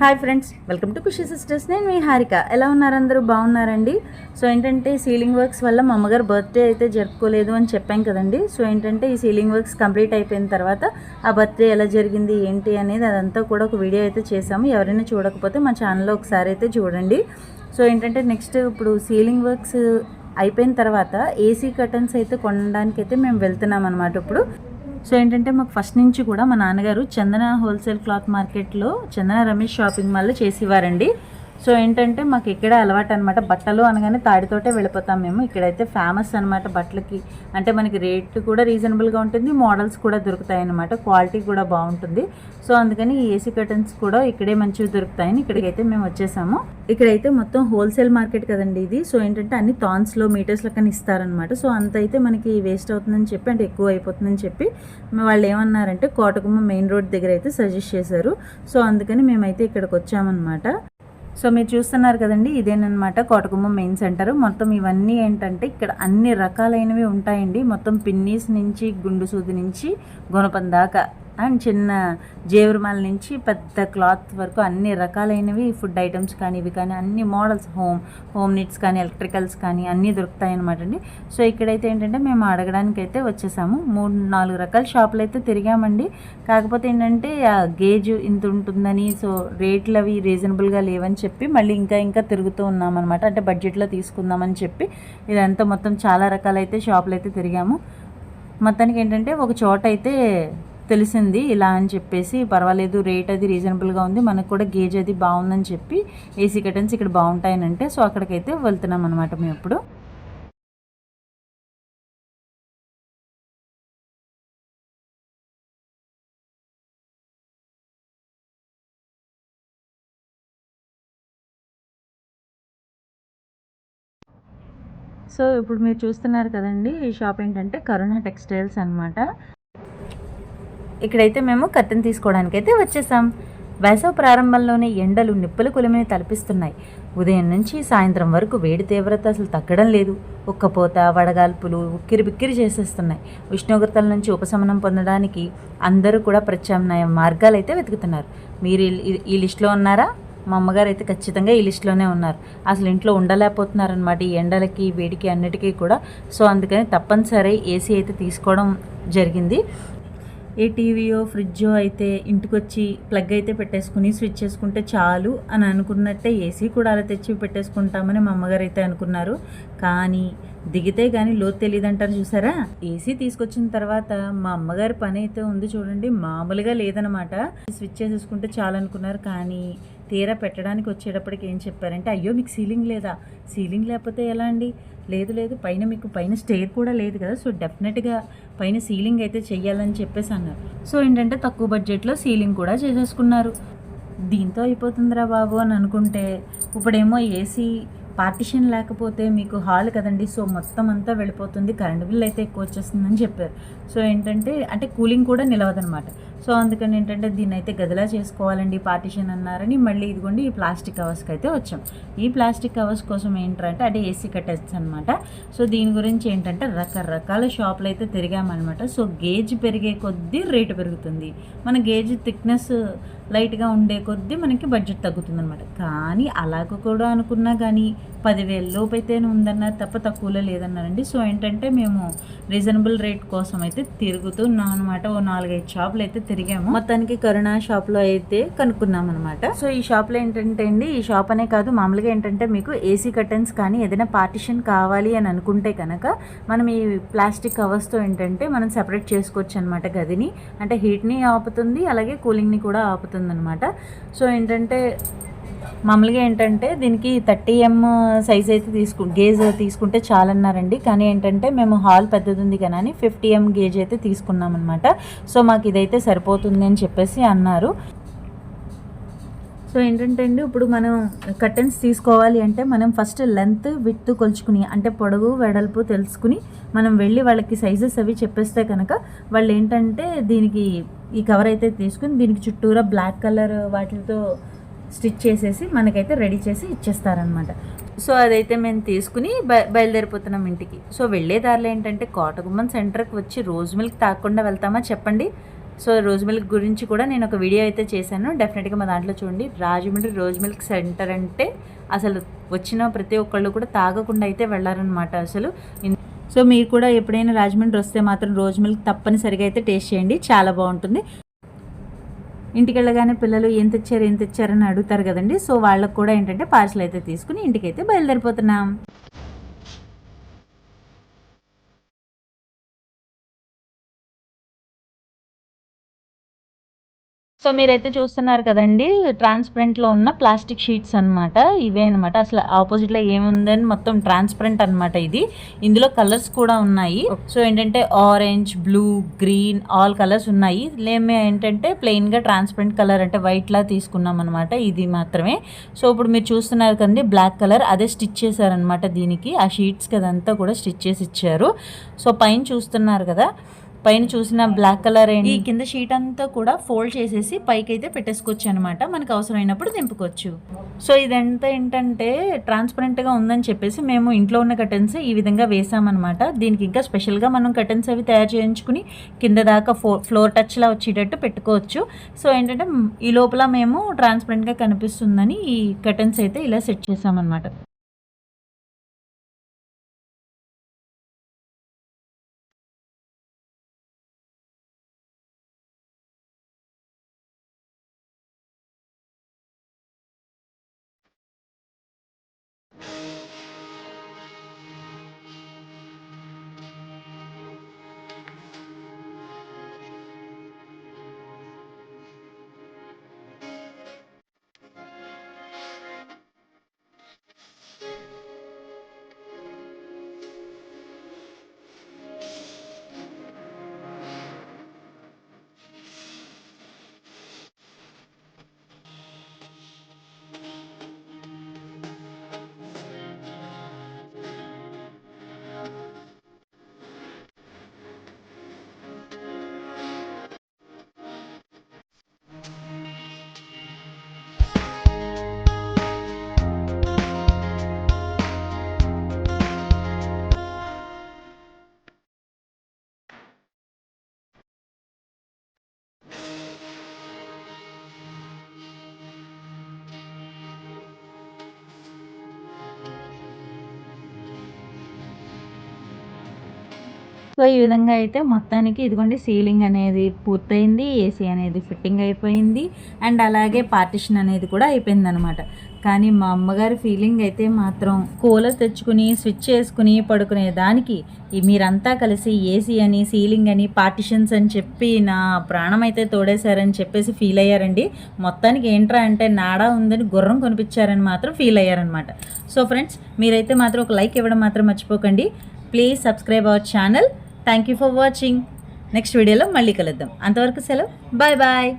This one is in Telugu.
Hi friends welcome to Khushi sisters. నేను మీ హారిక. ఎలా ఉన్నారు అందరూ? బాగున్నారండి? సో ఏంటంటే సీలింగ్ వర్క్స్ వల్ల మా అమ్మగారు బర్త్డే అయితే జరుపుకోలేదు అని చెప్పాం కదండి. సో ఏంటంటే ఈ సీలింగ్ వర్క్స్ కంప్లీట్ అయిపోయిన తర్వాత ఆ బర్త్డే ఎలా జరిగింది ఏంటి అనేది అదంతా కూడా ఒక వీడియో అయితే చేసాము ఎవరైనా చూడకపోతే మా ఛానల్లో ఒకసారి అయితే చూడండి. సో ఏంటంటే నెక్స్ట్ ఇప్పుడు సీలింగ్ వర్క్స్ అయిపోయిన తర్వాత ఏసీ కర్టన్స్ అయితే కొనడానికి అయితే మేము వెళ్తున్నాం అనమాట ఇప్పుడు. సో ఏంటంటే మాకు ఫస్ట్ నుంచి కూడా మా నాన్నగారు చందన హోల్సేల్ క్లాత్ మార్కెట్లో చందన రమేష్ షాపింగ్ మాల్లో చేసేవారండి. సో ఏంటంటే మాకు ఇక్కడే అలవాటు అనమాట బట్టలు అనగానే తాడితోటే వెళ్ళిపోతాం మేము. ఇక్కడైతే ఫేమస్ అనమాట బట్టలకి. అంటే మనకి రేట్ కూడా రీజనబుల్గా ఉంటుంది. మోడల్స్ కూడా దొరుకుతాయి అనమాట క్వాలిటీ కూడా బాగుంటుంది. సో అందుకని ఈ ఏసీ కర్టన్స్ కూడా ఇక్కడే మంచిగా దొరుకుతాయని ఇక్కడికైతే మేము వచ్చేసాము. ఇక్కడైతే మొత్తం హోల్సేల్ మార్కెట్ కదండి ఇది. సో ఏంటంటే అన్ని థాన్స్లో మీటర్స్లో కానీ ఇస్తారనమాట సో అంత అయితే మనకి వేస్ట్ అవుతుందని చెప్పి అంటే ఎక్కువ అయిపోతుందని చెప్పి వాళ్ళు ఏమన్నారంటే కోటగుమ్మ మెయిన్ రోడ్ దగ్గర అయితే సజెస్ట్ చేశారు. సో అందుకని మేమైతే ఇక్కడికి వచ్చామన్నమాట. సో మీరు చూస్తున్నారు కదండి ఇదేనమాట కోటగుమ్మ మెయిన్ సెంటర్. మొత్తం ఇవన్నీ ఏంటంటే ఇక్కడ అన్ని రకాలైనవి ఉంటాయండి. మొత్తం పిన్నీస్ నుంచి గుండు సూది నుంచి గుణపం దాకా. అండ్ చిన్న జేవరుమాల నుంచి పెద్ద క్లాత్ వరకు అన్ని రకాలైనవి ఫుడ్ ఐటమ్స్ కానీ ఇవి కానీ అన్ని మోడల్స్ హోమ్ హోమ్ నీడ్స్ కానీ ఎలక్ట్రికల్స్ కానీ అన్నీ దొరుకుతాయి అనమాట అండి. సో ఇక్కడైతే ఏంటంటే మేము అడగడానికి అయితే వచ్చేసాము. మూడు నాలుగు రకాల షాపులు అయితే తిరిగామండి. కాకపోతే ఏంటంటే ఆ గేజ్ ఇంత ఉంటుందని సో రేట్లు అవి రీజనబుల్గా లేవని చెప్పి మళ్ళీ ఇంకా ఇంకా తిరుగుతూ ఉన్నామన్నమాట. అంటే బడ్జెట్లో తీసుకుందామని చెప్పి ఇదంతా మొత్తం చాలా రకాలైతే షాపులు అయితే తిరిగాము. మొత్తానికి ఏంటంటే ఒక చోట అయితే తెలిసింది ఇలా అని చెప్పేసి. పర్వాలేదు రేట్ అది రీజనబుల్గా ఉంది. మనకు కూడా గేజ్ అది బాగుందని చెప్పి ఏసీ కటన్స్ ఇక్కడ బాగుంటాయనంటే సో అక్కడికైతే వెళ్తున్నాం అనమాట మేము ఇప్పుడు. సో ఇప్పుడు మీరు చూస్తున్నారు కదండి ఈ షాప్ ఏంటంటే కరుణ టెక్స్టైల్స్ అనమాట ఇక్కడైతే మేము కర్టెన్ తీసుకోవడానికి అయితే వచ్చేసాం. వేసవ ప్రారంభంలోనే ఎండలు నిప్పుల కులిమిని తలపిస్తున్నాయి. ఉదయం నుంచి సాయంత్రం వరకు వేడి తీవ్రత అసలు తగ్గడం లేదు. ఉక్కపోత వడగాల్పులు ఉక్కిరి బిక్కిరి చేసేస్తున్నాయి. ఉష్ణోగ్రతల నుంచి ఉపశమనం పొందడానికి అందరూ కూడా ప్రత్యామ్నాయ మార్గాలు అయితే వెతుకుతున్నారు. మీరు ఈ- లిస్ట్లో లిస్టులో ఉన్నారా? మా అమ్మగారు అయితే ఖచ్చితంగా ఈ లిస్టులోనే ఉన్నారు. అసలు ఇంట్లో ఉండలేకపోతున్నారనమాట ఈ ఎండలకి వేడికి అన్నిటికీ కూడా. సో అందుకని తప్పనిసరి ఏసీ అయితే తీసుకోవడం జరిగింది. ఏ టీవీయో ఫ్రిడ్జో అయితే ఇంటికొచ్చి ప్లగ్ అయితే పెట్టేసుకుని స్విచ్ చేసుకుంటే చాలు అని అనుకున్నట్టే ఏసీ కూడా అలా తెచ్చి పెట్టేసుకుంటామని మా అమ్మగారు అయితే అనుకున్నారు. కానీ దిగితే కానీ లోతు తెలియదంటారు చూసారా? ఏసీ తీసుకొచ్చిన తర్వాత మా అమ్మగారి పని అయితే ఉంది చూడండి మామూలుగా లేదనమాట స్విచ్ చేసేసుకుంటే చాలు అనుకున్నారు. కానీ తీరా పెట్టడానికి వచ్చేటప్పటికి ఏం చెప్పారంటే అయ్యో మీకు సీలింగ్ లేదా? సీలింగ్ లేకపోతే ఎలా అండి? లేదు లేదు. పైన మీకు పైన స్టేర్ కూడా లేదు కదా. సో డెఫినెట్గా పైన సీలింగ్ అయితే చెయ్యాలని చెప్పేసి అన్నారు. సో ఏంటంటే తక్కువ బడ్జెట్లో సీలింగ్ కూడా చేసేసుకున్నారు. దీంతో అయిపోతుందిరా బాబు అని అనుకుంటే ఇప్పుడేమో ఏసీ పార్టిషన్ లేకపోతే మీకు హాల్ కదండి. సో మొత్తం అంతా వెళ్ళిపోతుంది. కరెంట్ బిల్ అయితే ఎక్కువ వచ్చేస్తుందని చెప్పారు. సో ఏంటంటే అంటే కూలింగ్ కూడా నిలవదనమాట సో అందుకని ఏంటంటే దీన్ని అయితే గదిలా చేసుకోవాలండి పార్టిషన్ అన్నారని మళ్ళీ ఇదిగోండి ఈ ప్లాస్టిక్ కవర్స్కి అయితే వచ్చాం. ఈ ప్లాస్టిక్ కవర్స్ కోసం ఏంటంటే అంటే ఏసీ కట్టెస్ అనమాట సో దీని గురించి ఏంటంటే రకరకాల షాపులు అయితే తిరిగామన్నమాట. సో గేజ్ పెరిగే కొద్దీ రేటు పెరుగుతుంది. మన గేజ్ థిక్నెస్ లైట్గా ఉండే కొద్దీ మనకి బడ్జెట్ తగ్గుతుంది అనమాట కానీ అలాగ కూడా అనుకున్నా కానీ పదివేల లోపు అయితే ఉందన్నారు తప్ప తక్కువలో లేదన్నారండి. సో ఏంటంటే మేము రీజనబుల్ రేట్ కోసం అయితే తిరుగుతున్నాం అనమాట ఓ నాలుగైదు షాపులు అయితే తిరిగాము. మొత్తానికి కరుణా షాప్లో అయితే కనుక్కున్నాం అనమాట సో ఈ షాప్లో ఏంటంటే అండి ఈ షాప్ అనే కాదు మామూలుగా ఏంటంటే మీకు ఏసీ కర్టన్స్ కానీ ఏదైనా పార్టిషన్ కావాలి అని అనుకుంటే కనుక మనం ఈ ప్లాస్టిక్ కవర్స్తో ఏంటంటే మనం సెపరేట్ చేసుకోవచ్చు అనమాట గదిని. అంటే హీట్ని ఆపుతుంది అలాగే కూలింగ్ని కూడా ఆపుతుంది అనమాట సో ఏంటంటే మామూలుగా ఏంటంటే దీనికి థర్టీ ఎమ్ సైజ్ అయితే తీసుకు గేజ్ తీసుకుంటే చాలన్నారండి. కానీ ఏంటంటే మేము హాల్ పెద్దది ఉంది కదా అని ఫిఫ్టీ ఎమ్ గేజ్ అయితే తీసుకున్నాం అనమాట సో మాకు ఇదైతే సరిపోతుంది అని చెప్పేసి అన్నారు. సో ఏంటంటే అండి ఇప్పుడు మనం కర్టన్స్ తీసుకోవాలి అంటే మనం ఫస్ట్ లెంత్ విత్ కొలుచుకుని అంటే పొడవు వెడల్పు తెలుసుకుని మనం వెళ్ళి వాళ్ళకి సైజెస్ అవి చెప్పేస్తే కనుక వాళ్ళు ఏంటంటే దీనికి ఈ కవర్ అయితే తీసుకుని దీనికి చుట్టూరా బ్లాక్ కలర్ వాటితో స్టిచ్ చేసేసి మనకైతే రెడీ చేసి ఇచ్చేస్తారనమాట సో అదైతే మేము తీసుకుని బయ బయలుదేరిపోతున్నాం ఇంటికి. సో వెళ్ళే దారిలో ఏంటంటే కోటగుమ్మం సెంటర్కి వచ్చి రోజ్ మిల్క్ తాగకుండా వెళ్తామా చెప్పండి. సో రోజ్ మిల్క్ గురించి కూడా నేను ఒక వీడియో అయితే చేశాను. డెఫినెట్గా మా దాంట్లో చూడండి. రాజమండ్రి రోజ్ మిల్క్ సెంటర్ అంటే అసలు వచ్చిన ప్రతి ఒక్కళ్ళు కూడా తాగకుండా అయితే వెళ్ళారనమాట అసలు. సో మీరు కూడా ఎప్పుడైనా రాజమండ్రి వస్తే మాత్రం రోజ్ మిల్క్ తప్పనిసరిగా అయితే టేస్ట్ చేయండి. చాలా బాగుంటుంది. ఇంటికి వెళ్ళగానే పిల్లలు ఏం తెచ్చారు? ఏం తెచ్చారని అడుగుతారు కదండి. సో వాళ్ళకు కూడా ఏంటంటే పార్సల్ అయితే తీసుకుని ఇంటికైతే బయలుదేరిపోతున్నాం. సో మీరైతే చూస్తున్నారు కదండి ట్రాన్స్పరెంట్లో ఉన్న ప్లాస్టిక్ షీట్స్ అన్నమాట. ఇవే అనమాట అసలు ఆపోజిట్లో ఏముందని మొత్తం ట్రాన్స్పరెంట్ అనమాట ఇది. ఇందులో కలర్స్ కూడా ఉన్నాయి. సో ఏంటంటే orange blue green all colours ఉన్నాయి. లేమే ఏంటంటే ప్లెయిన్గా ట్రాన్స్పరెంట్ కలర్ అంటే వైట్లా తీసుకున్నాం అనమాట ఇది మాత్రమే. సో ఇప్పుడు మీరు చూస్తున్నారు కదండి బ్లాక్ కలర్ అదే స్టిచ్ చేశారనమాట దీనికి. ఆ షీట్స్ కదంతా కూడా స్టిచ్ చేసి ఇచ్చారు. సో పైన చూస్తున్నారు కదా పైన చూసిన బ్లాక్ కలర్ ఈ కింద షీట్ అంతా కూడా ఫోల్డ్ చేసేసి పైకి అయితే పెట్టేసుకోవచ్చు అనమాట మనకు అవసరమైనప్పుడు దింపుకోవచ్చు. సో ఇదంతా ఏంటంటే ట్రాన్స్పరెంట్గా ఉందని చెప్పేసి మేము ఇంట్లో ఉన్న కర్టన్స్ ఈ విధంగా వేసామన్నమాట. దీనికి ఇంకా స్పెషల్గా మనం కర్టన్స్ అవి తయారు చేయించుకుని కింద దాకా ఫో ఫ్లోర్ టచ్లా వచ్చేటట్టు పెట్టుకోవచ్చు. సో ఏంటంటే ఈ లోపల మేము ట్రాన్స్పరెంట్గా కనిపిస్తుందని ఈ కర్టన్స్ అయితే ఇలా సెట్ చేసామన్నమాట. సో ఈ విధంగా అయితే మొత్తానికి ఇదిగోండి సీలింగ్ అనేది పూర్తయింది ఏసీ అనేది ఫిట్టింగ్ అయిపోయింది అండ్ అలాగే పార్టిషన్ అనేది కూడా అయిపోయింది అనమాట కానీ మా అమ్మగారి ఫీలింగ్ అయితే మాత్రం కూలర్ తెచ్చుకుని స్విచ్ చేసుకుని పడుకునే దానికి మీరంతా కలిసి ఏసీ అని సీలింగ్ అని పార్టిషన్స్ అని చెప్పి నా ప్రాణం అయితే తోడేశారని చెప్పేసి ఫీల్ అయ్యారండి. మొత్తానికి ఏంట్రా అంటే నాడా ఉందని గుర్రం కొనిపించారని మాత్రం ఫీల్ అయ్యారనమాట. సో ఫ్రెండ్స్ మీరైతే మాత్రం ఒక లైక్ ఇవ్వడం మాత్రం మర్చిపోకండి. Please subscribe our channel. Thank you for watching next వీడియోలో మళ్ళీ కలుద్దాం. అంతవరకు సెలవు. Bye bye